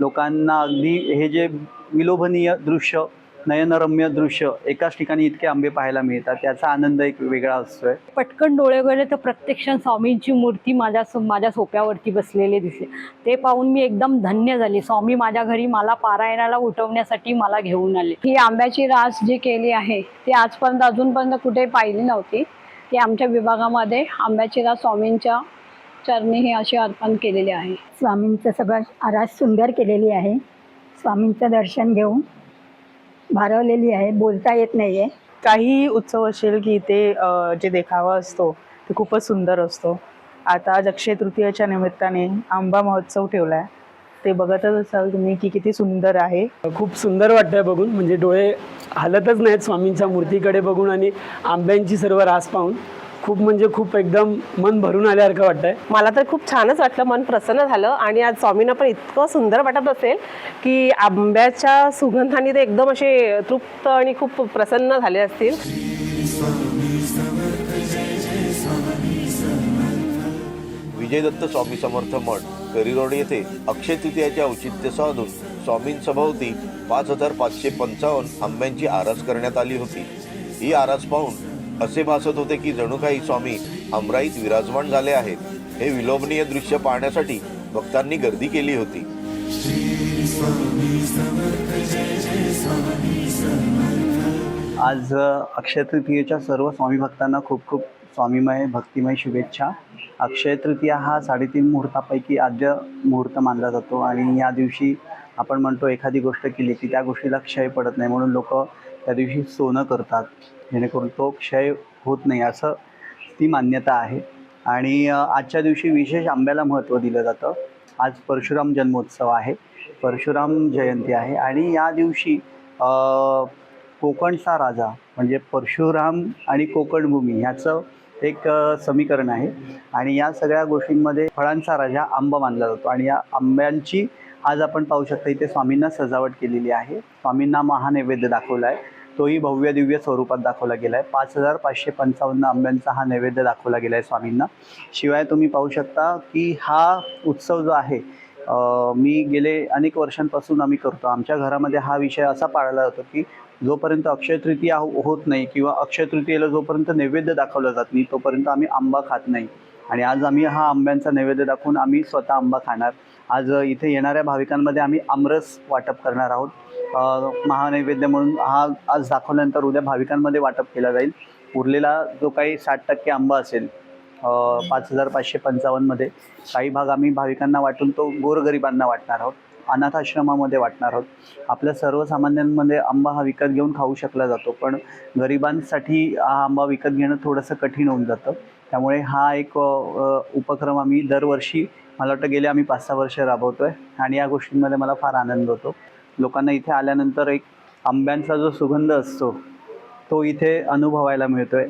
लोकांना अगदी हे जे विलोभनीय दृश्य नयनरम्य दृश्य एकाच ठिकाणी इतके आंबे पाहायला मिळतात त्याचा आनंद एक वेगळा असतोय. पटकन डोळे वगैरे तर प्रत्यक्ष स्वामींची मूर्ती माझ्या माझ्या सोप्यावरती बसलेली दिसले ते पाहून मी एकदम धन्य झाली. स्वामी माझ्या घरी मला पारायणाला उठवण्यासाठी मला घेऊन आले. ही आंब्याची रास जी केली आहे ती आजपर्यंत अजूनपर्यंत कुठे पाहिली नव्हती. ती आमच्या विभागामध्ये आंब्याची रास स्वामींच्या चरणी ही अशी अर्पण केलेली आहे. स्वामींचं सगळं आरास सुंदर केलेली आहे. स्वामींचं दर्शन घेऊन भारवलेली आहे. बोलता येत नाही आहे काही उत्सव असेल की इथे अ, जे देखावा असतो ते खूपच सुंदर असतो. आता आज अक्षय तृतीयेच्या निमित्ताने आंबा महोत्सव ठेवला आहे ते बघतच असाल तुम्ही की किती सुंदर आहे. खूप सुंदर वाटतंय बघून. म्हणजे डोळे हलतच नाहीत स्वामींच्या मूर्तीकडे बघून आणि आंब्यांची सर्व रास पाहून. खूप म्हणजे खूप एकदम मन भरून आल्यासारखं वाटतंय. मला तर खूप छानच वाटलं मन प्रसन्न झालं आणि आज स्वामींना पण इतकं सुंदर वाटत असेल की आंब्याच्या सुगंधाने ते एकदम असे तृप्त आणि खूप प्रसन्न झाले असतील. विजयदत्त स्वामी समर्थ मठ करिरोड येथे अक्षय तृतीयाचे औचित्य साधून स्वामींसभोवती पाच हजार पाचशे पंचावन्न आंब्यांची आरास करण्यात आली होती. ही आरास पाहून असे भासत होते की जणू काही स्वामी अमराईत विराजमान झाले आहेत. हे विलोभनीय दृश्य पाहण्यासाठी भक्तांनी गर्दी केली होती. आज अक्षय तृतीयेच्या सर्व स्वामी भक्तांना खूप खूप स्वामीमय भक्तिमय शुभेच्छा. अक्षय तृतीया हा साडेतीन मुहूर्तापैकी आद्य मुहूर्त मानला जातो आणि या दिवशी आपण म्हणतो एखादी गोष्ट केली की त्या गोष्टीला क्षय पडत नाही म्हणून लोक त्या दिवशी सोनं करतात. जेणेकरून तो क्षय होत नाही असं ती मान्यता आहे. आणि आजच्या दिवशी विशेष आंब्याला महत्त्व दिलं जातं. आज परशुराम जन्मोत्सव आहे. परशुराम जयंती आहे. आणि या दिवशी कोकणचा राजा म्हणजे परशुराम आणि कोकणभूमी ह्याचं एक समीकरण आहे. आणि या सगळ्या गोष्टींमध्ये फळांचा राजा आंबा मानला जातो. आणि या आंब्यांची आज आपण पाहू शकता इथे स्वामींना सजावट केलेली आहे. स्वामींना महानैवेद्य दाखवला आहे. तोही भव्य दिव्य स्वरूपात दाखवला गेला आहे पाच हजार पाचशे पंचावन्न आंब्यांचा हा नैवेद्य दाखवला गेला आहे स्वामींना. शिवाय तुम्ही पाहू शकता की हा उत्सव जो आहे मी गेले अनेक वर्षांपासून आम्ही करतो. आमच्या घरामध्ये हा विषय असा पाळला जातो की जोपर्यंत अक्षय तृतीया हो- होत नाही किंवा अक्षय तृतीयेला जोपर्यंत नैवेद्य दाखवला जात नाही तोपर्यंत आम्ही आंबा खात नाही. आणि आज आम्ही हा आंब्यांचा नैवेद्य दाखवून आम्ही स्वतः आंबा खाणार. आज इथे येणाऱ्या भाविकांमध्ये आम्ही आमरस वाटप करणार आहोत. महानैवेद्य म्हणून हा आज दाखवल्यानंतर उद्या भाविकांमध्ये वाटप केला जाईल. उरलेला जो काही साठ टक्के आंबा असेल पाच हजार पाचशे पंचावन्नमध्ये काही भाग आम्ही भाविकांना वाटून तो गोरगरिबांना वाटणार आहोत. अनाथ आश्रमामध्ये वाटणार आहोत. आपल्या सर्वसामान्यांमध्ये आंबा हा विकत घेऊन खाऊ शकला जातो पण गरिबांसाठी हा आंबा विकत घेणं थोडंसं कठीण होऊन जातं. त्यामुळे हा एक उपक्रम आम्ही दरवर्षी मला वाटतं गेले आम्ही पाच सहा वर्ष राबवतो आहे आणि या गोष्टींमध्ये मला फार आनंद होतो. लोकांना इथे आल्यानंतर एक आंब्यांचा जो सुगंध असतो तो इथे अनुभवायला मिळतो आहे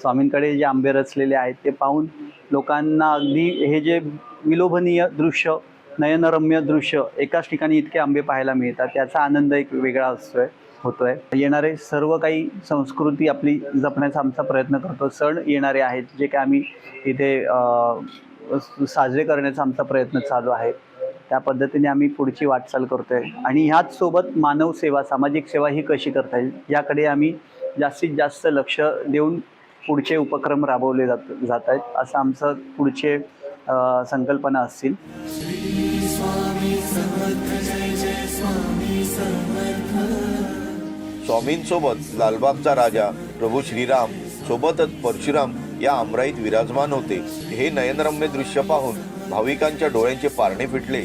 स्वामींकडे जे आंबे रचलेले आहेत ते पाहून लोकांना अगदी हे जे विलोभनीय दृश्य नयनरम्य दृश्य एकाच ठिकाणी इतके आंबे पाहायला मिळतात त्याचा आनंद एक वेगळा असतोय होतोय. येणारे सर्व काही संस्कृती आपली जपण्याचा आमचा प्रयत्न करतो. सण येणारे आहेत जे काय आम्ही इथे साजरे करण्याचा आमचा प्रयत्न चालू आहे. त्या पद्धतीने आम्ही पुढची वाटचाल करतो आहे आणि ह्याच सोबत मानव सेवा सामाजिक सेवा ही कशी करता येईल याकडे आम्ही जास्तीत जास्त लक्ष देऊन पुढचे उपक्रम राबवले जात जात आहेत. असं आमचं पुढचे संकल्पना असतील. स्वामींसोबत लालबागचा राजा प्रभू श्रीराम सोबतच परशुराम या आमराईत विराजमान होते. हे नयनरम्य दृश्य पाहून भाविकांच्या डोळ्यांचे पारणे फिटले.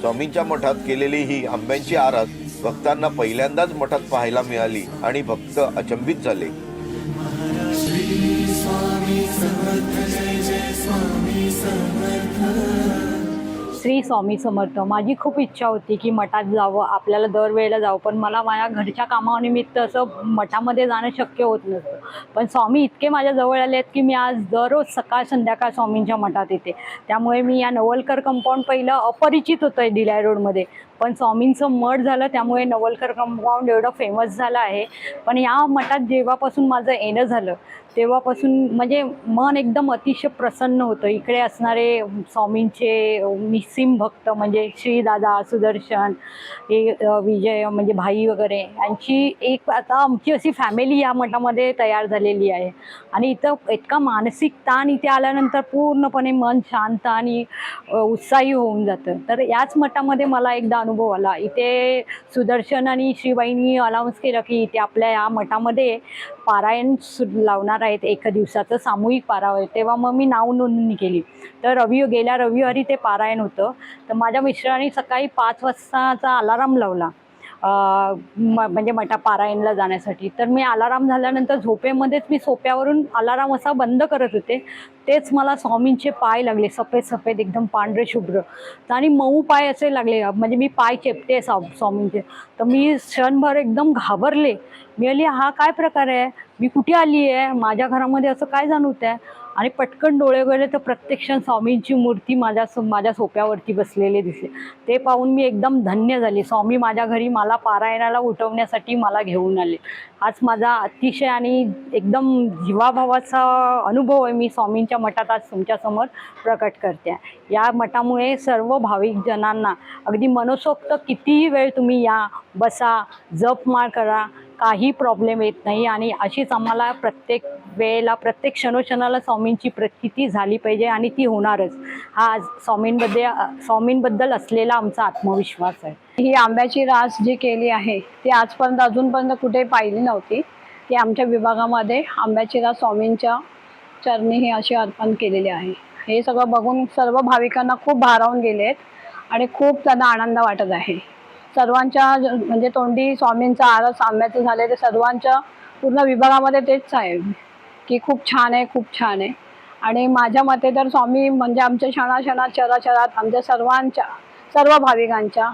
स्वामींच्या मठात केलेली ही आंब्यांची आरास भक्तांना पहिल्यांदाच मठात पाहायला मिळाली आणि भक्त अचंबित झाले. श्री स्वामी समर्थ. माझी खूप इच्छा होती की मठात जावं आपल्याला दरवेळेला जावं पण मला माझ्या घरच्या कामानिमित्त असं मठामध्ये जाणं शक्य होत नसतं पण स्वामी इतके माझ्या जवळ आले आहेत की मी आज दररोज सकाळ संध्याकाळ स्वामींच्या मठात येते. त्यामुळे मी या नवलकर कंपाऊंड पहिलं अपरिचित होतं आहे दिलाय रोडमध्ये पण स्वामींचं मठ झालं त्यामुळे नवलकर कंपाऊंड एवढं फेमस झालं आहे. पण या मठात जेव्हापासून माझं येणं झालं तेव्हापासून म्हणजे मन एकदम अतिशय प्रसन्न होतं. इकडे असणारे स्वामींचे निस्सिम भक्त म्हणजे श्रीदादा सुदर्शन हे विजय म्हणजे भाई वगैरे यांची एक आता आमची अशी फॅमिली या मठामध्ये तयार झालेली आहे. आणि इथं इतका मानसिक ताण इथे आल्यानंतर पूर्णपणे मन शांत आणि उत्साही होऊन जातं. तर याच मठामध्ये मला एकदा अनुभव आला इथे सुदर्शन आणि श्रीबाईंनी अनाऊन्स केलं की इथे आपल्या या मठामध्ये पारायण सु लावणार आहेत. एका दिवसाचं सामूहिक पारायण तेव्हा मग मी नाव नोंदणी केली. तर रवि गेल्या रविवारी ते पारायण होतं. तर माझ्या मिस्टरांनी सकाळी पाच वाजताचा अलाराम लावला. म म्हणजे मटा पारायणला जाण्यासाठी. तर मी अलाराम झाल्यानंतर झोपेमध्येच मी सोप्यावरून अलाराम असा बंद करत होते. तेच मला स्वामींचे पाय लागले सफेद सफेद एकदम पांढरे शुभ्र. आणि मऊ पाय असे लागले म्हणजे मी पाय चेपते सा स्वामींचे. तर मी क्षणभर एकदम घाबरले. मी आली हा काय प्रकार आहे? मी कुठे आली आहे माझ्या घरामध्ये असं काय जाणवत आहे आणि पटकन डोळे गेले तर प्रत्यक्ष स्वामींची मूर्ती माझ्या सो- माझ्या सोप्यावरती बसलेले दिसले. ते पाहून मी एकदम धन्य झाली. स्वामी माझ्या घरी मला पारायणाला उठवण्यासाठी मला घेऊन आले. हाच माझा अतिशय आणि एकदम जीवाभावाचा अनुभव आहे मी स्वामींच्या मठात आज तुमच्यासमोर प्रकट करते. आहे या मठामुळे सर्व भाविक जणांना अगदी मनसोक्त कितीही वेळ तुम्ही या बसा जपमाळ करा काही प्रॉब्लेम येत नाही. आणि अशीच आम्हाला प्रत्येक वेळेला प्रत्येक क्षणोक्षणाला स्वामींची प्रचिती झाली पाहिजे आणि ती होणारच. हा आज स्वामींबद्दल स्वामींबद्दल असलेला आमचा आत्मविश्वास आहे. ही आंब्याची रास जी केली आहे ती आजपर्यंत अजूनपर्यंत कुठे पाहिली नव्हती. की आमच्या विभागामध्ये आंब्याची रास स्वामींच्या चरणी ही अशी अर्पण केलेली आहे. हे सगळं बघून सर्व भाविकांना खूप भारावून गेले आहेत आणि खूप त्यांना आनंद वाटत आहे. सर्वांच्या म्हणजे तोंडी स्वामींचा आरस आंब्याचं झाले ते सर्वांच्या पूर्ण विभागामध्ये तेच आहे. की खूप छान आहे खूप छान आहे. आणि माझ्या मते तर स्वामी म्हणजे आमच्या क्षणाक्षणात चराचरात आमच्या सर्वांच्या सर्व भाविकांच्या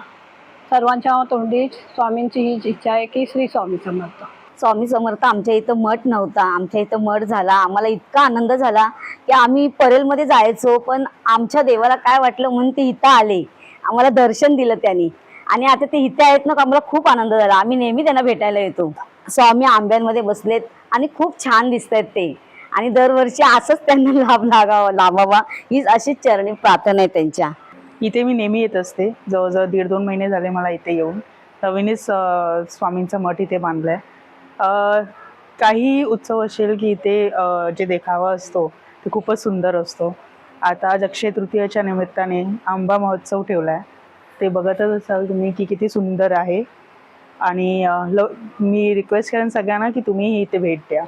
सर्वांच्या तोंडी स्वामींची हीच इच्छा आहे की श्री स्वामी समर्थ. स्वामी समर्थ आमच्या इथं मठ नव्हता आमच्या इथं मठ झाला. आम्हाला इतका आनंद झाला की आम्ही परेलमध्ये जायचो पण आमच्या देवाला काय वाटलं म्हणून ते इथं आले. आम्हाला दर्शन दिलं त्यांनी. आणि आता ते इथे आहेत ना का आम्हाला खूप आनंद झाला. आम्ही नेहमी त्यांना भेटायला येतो. स्वामी आंब्यांमध्ये बसलेत आणि खूप छान दिसत आहेत ते. आणि दरवर्षी असंच त्यांना लाभ लागावा लाभावा हीच अशीच चरणी प्रार्थना आहे त्यांच्या. इथे मी नेहमी येत असते. जवळजवळ दीड दोन महिने झाले मला इथे येऊन. नवीनच स्वामींचं स्वामींचा मठ इथे बांधला आहे काही उत्सव असेल की इथे जे देखावा असतो ते खूपच सुंदर असतो. आता आज अक्षय तृतीयाच्या निमित्ताने आंबा महोत्सव ठेवला आहे ते बघतच असाल तुम्ही की किती सुंदर आहे. आणि मी रिक्वेस्ट करेन सगळ्यांना की तुम्ही इथे भेट द्या.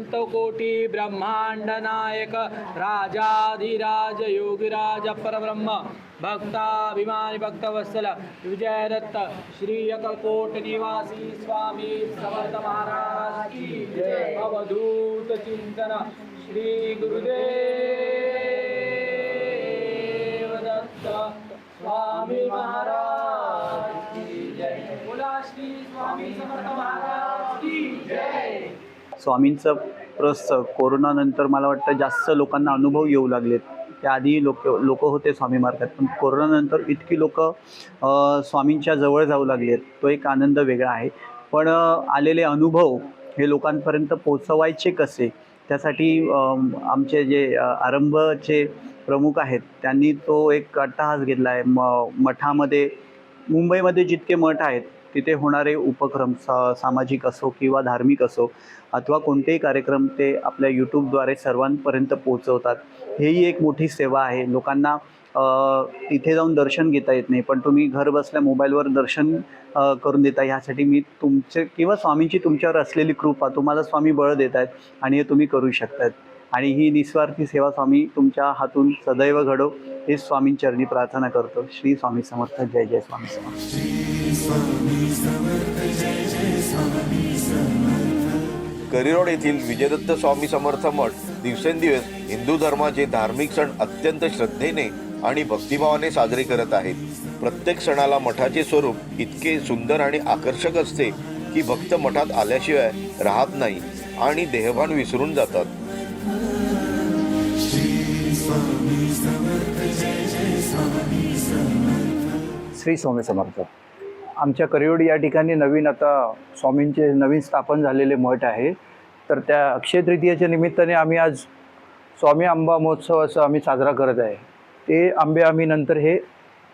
अनंत कोटी ब्रह्मांड नायक राजाधिराज योगिराज परब्रह्म भक्ताभिमानी भक्तवत्सल विजय दत्त श्री अकलकोट निवासी स्वामी समर्थ महाराज की जय। अवधूत चिंतन श्री गुरुदेव दत्त स्वामी महाराज की जय। बोला श्री स्वामी समर्थ महाराज की जय। स्वामींचं प्रस कोरोनानंतर मला वाटतं जास्त लोकांना अनुभव येऊ लागलेत. त्याआधी लोक लोक होते स्वामी मार्गात पण कोरोनानंतर इतकी लोक स्वामींच्या जवळ जाऊ लागलेत. तो एक आनंद वेगळा आहे. पण आलेले अनुभव हे लोकांपर्यंत पोचवायचे कसे? त्यासाठी आमचे जे आरंभचे प्रमुख आहेत त्यांनी तो एक अट्टाहास घेतला आहे. म मठामध्ये मुंबईमध्ये जितके मठ आहेत तिथे होणारे उपक्रम सा सामाजिक असो किंवा धार्मिक असो अथवा कोणतेही कार्यक्रम ते आपल्या यूट्यूबद्वारे सर्वांपर्यंत पोहोचवतात. हेही एक मोठी सेवा आहे. लोकांना तिथे जाऊन दर्शन घेता येत नाही. पण तुम्ही घर बसल्या मोबाईलवर दर्शन करून देता. ह्यासाठी मी तुमचे किंवा स्वामींची तुमच्यावर असलेली कृपा तुम्हाला स्वामी बळ देत आहेत आणि हे तुम्ही करू शकतात आणि ही निस्वार्थी सेवा स्वामी तुमच्या हातून सदैव घडो हे स्वामींचरणी प्रार्थना करतो. श्री स्वामी समर्थ. जय जय स्वामी समर्थ. करिरोड येथील विजयदत्त स्वामी समर्थ मठ दिवसेंदिवस हिंदू धर्माचे धार्मिक सण अत्यंत श्रद्धेने आणि भक्तिभावाने साजरे करत आहेत. प्रत्येक सणाला मठाचे स्वरूप इतके सुंदर आणि आकर्षक असते की भक्त मठात आल्याशिवाय राहत नाही आणि देहभान विसरून जातात. श्री स्वामी समर्थ. आमच्या करियोड या ठिकाणी नवीन आता स्वामींचे नवीन स्थापन झालेले मठ आहे. तर त्या अक्षय तृतीयेच्या निमित्ताने आम्ही आज स्वामी आंबा महोत्सव असं आम्ही साजरा करत आहे. ते आंबे आम्ही नंतर हे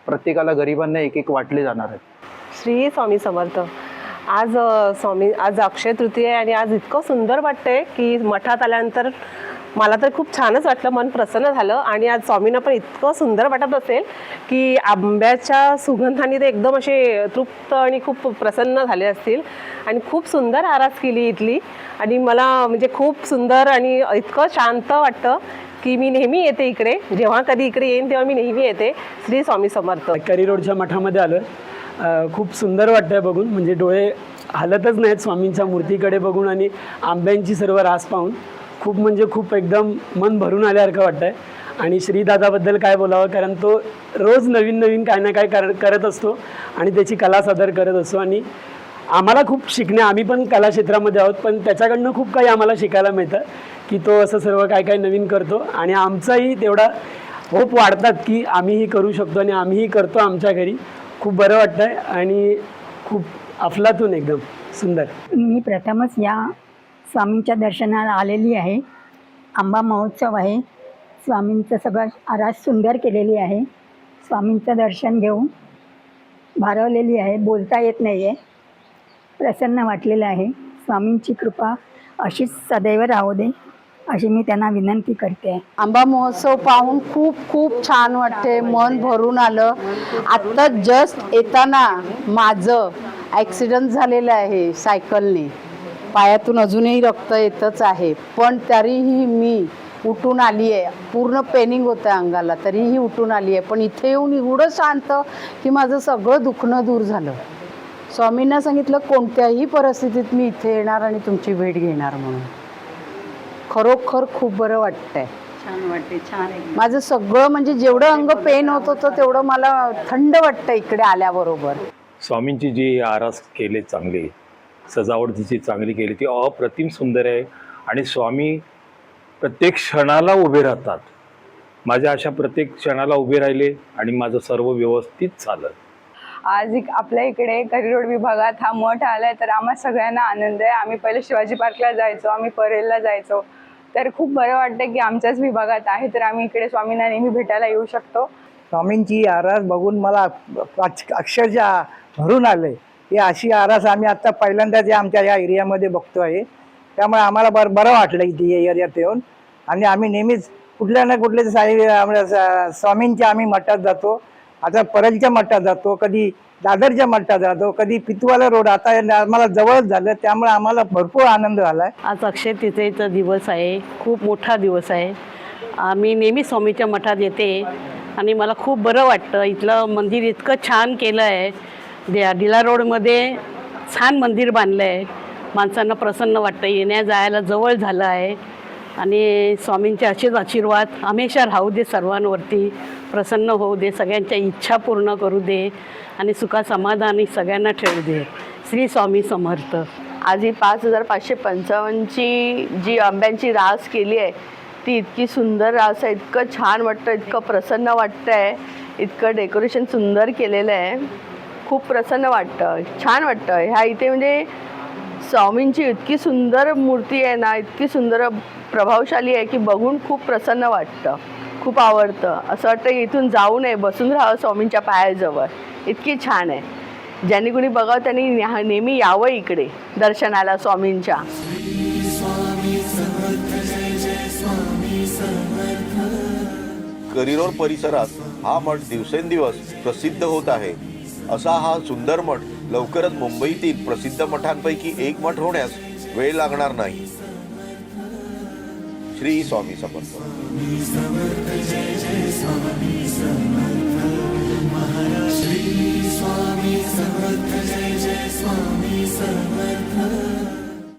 प्रत्येकाला गरिबांना एक एक वाटले जाणार आहेत. श्री स्वामी समर्थ. आज स्वामी आज अक्षय तृतीय आहे आणि आज इतकं सुंदर वाटतंय की मठात आल्यानंतर मला तर खूप छानच वाटलं मन प्रसन्न झालं आणि आज स्वामींना पण इतकं सुंदर वाटत असेल की आंब्याच्या सुगंधाने ते एकदम असे तृप्त आणि खूप प्रसन्न झाले असतील. आणि खूप सुंदर आरास केली इथली. आणि मला म्हणजे खूप सुंदर आणि इतकं शांत वाटतं की मी नेहमी येते इकडे. जेव्हा कधी इकडे येईन तेव्हा मी नेहमी येते. श्री स्वामी समर्थ. करी रोडच्या मठामध्ये आलं खूप सुंदर वाटतंय बघून. म्हणजे डोळे हलतच नाहीत स्वामींच्या मूर्तीकडे बघून आणि आंब्यांची सर्व रास पाहून. खूप म्हणजे खूप एकदम मन भरून आल्यासारखं वाटतंय. आणि श्रीदादाबद्दल काय बोलावं? कारण तो रोज नवीन नवीन काय ना काय कर करत असतो आणि त्याची कला सादर करत असतो. आणि आम्हाला खूप शिकणे आम्ही पण कला क्षेत्रामध्ये आहोत पण त्याच्याकडनं खूप काही आम्हाला शिकायला मिळतं की तो असं सर्व काय काय नवीन करतो. आणि आमचाही तेवढा होप वाढतात की आम्हीही करू शकतो आणि आम्हीही करतो आमच्या घरी. खूप बरं वाटतं आहे आणि खूप अफलातून एकदम सुंदर. मी प्रथमच या स्वामींच्या दर्शनाला आलेली आहे. आंबा महोत्सव आहे. स्वामींचं सगळं आरास सुंदर केलेली आहे. स्वामींचं दर्शन घेऊन भारवलेली आहे. बोलता येत नाही आहे प्रसन्न वाटलेलं आहे. स्वामींची कृपा अशीच सदैव राहू दे अशी मी त्यांना विनंती करते. आंबा महोत्सव पाहून खूप खूप छान वाटते. मन भरून आलं. आत्ता जस्ट येताना माझं ॲक्सिडंट झालेलं आहे सायकलने. पायातून अजूनही रक्त येतच आहे. पण तरीही मी उठून आली आहे पूर्ण पेनिंग होतं अंगाला. तरीही उठून आली आहे पण इथे येऊन एवढं शांत की माझं सगळं दुखणं दूर झालं. स्वामींना सांगितलं कोणत्याही परिस्थितीत मी इथे येणार आणि तुमची भेट घेणार म्हणून. खरोखर खूप बरं वाटतंय. छान वाटते छान माझं सगळं म्हणजे जेवढं अंग पेन होत होतं तेवढं मला थंड वाटतं इकडे आल्याबरोबर. स्वामींची जी आरास केली चांगली सजावट तिची चांगली केली. ती अप्रतिम सुंदर आहे. आणि स्वामी प्रत्येक क्षणाला उभे राहतात. माझ्या अशा प्रत्येक क्षणाला उभे राहिले आणि माझं सर्व व्यवस्थित झालं. आज इक आपल्या इकडे करिरोड विभागात हा मठ आलाय तर आम्हा सगळ्यांना आनंद आहे. आम्ही पहिले शिवाजी पार्कला जायचो आम्ही परेलला जायचो. तर खूप बरं वाटतं की आमच्याच विभागात आहे तर आम्ही इकडे स्वामींना नेहमी भेटायला येऊ शकतो. स्वामींची आरास बघून मला अक्ष- अक्षरशः भरून आले ही अशी आरास आम्ही आता पहिल्यांदाच या आमच्या या एरियामध्ये बघतो आहे त्यामुळे आम्हाला बरं बरं वाटलं इथे या एरियात येऊन. आणि आम्ही नेहमीच कुठल्या ना कुठल्या साई स्वामींच्या आम्ही मठात जातो. आता परलच्या मठात जातो कधी दादरच्या मठात जातो कधी पितवाला रोड. आता आम्हाला जवळच झालं त्यामुळे आम्हाला भरपूर आनंद झाला आहे आज अक्षय तिथेचा दिवस आहे खूप मोठा दिवस आहे. आम्ही नेहमी स्वामीच्या मठात येते. आणि मला खूप बरं वाटतं इथलं मंदिर इतकं छान केलं आहे दे दिला रोडमध्ये छान मंदिर बांधलं आहे माणसांना प्रसन्न वाटतं येण्या जायला जवळ झालं आहे. आणि स्वामींचे असेच आशीर्वाद. हमेशा राहू दे सर्वांवरती. प्रसन्न होऊ दे. सगळ्यांच्या इच्छा पूर्ण करू दे. आणि सुखा समाधानी सगळ्यांना ठेवू दे. श्री स्वामी समर्थ. आज ही पाच हजार पाचशे पंचावन्नची जी आंब्यांची रास केली आहे ती इतकी सुंदर रास आहे. इतकं छान वाटतं इतकं प्रसन्न वाटतं आहे इतकं डेकोरेशन सुंदर केलेलं आहे. खूप प्रसन्न वाटतं छान वाटतं. ह्या इथे म्हणजे स्वामींची इतकी सुंदर मूर्ती आहे ना इतकी सुंदर प्रभावशाली आहे की बघून खूप प्रसन्न वाटतं खूप आवडतं. असं वाटतं इथून जाऊ नये बसून राहावं स्वामींच्या पायाजवळ. इतकी छान आहे. ज्यांनी कुणी बघावं त्यांनी नेहमी यावं इकडे दर्शनाला स्वामींच्या. करिरोड परिसरात हा मठ दिवसेंदिवस प्रसिद्ध होत आहे. असा हा सुंदर मठ लवकरच मुंबईतील प्रसिद्ध मठांपैकी एक मठ होण्यास वेळ लागणार नाही. श्री स्वामी समर्थ. स्वामी समर्थ जय जय स्वामी समर्थ.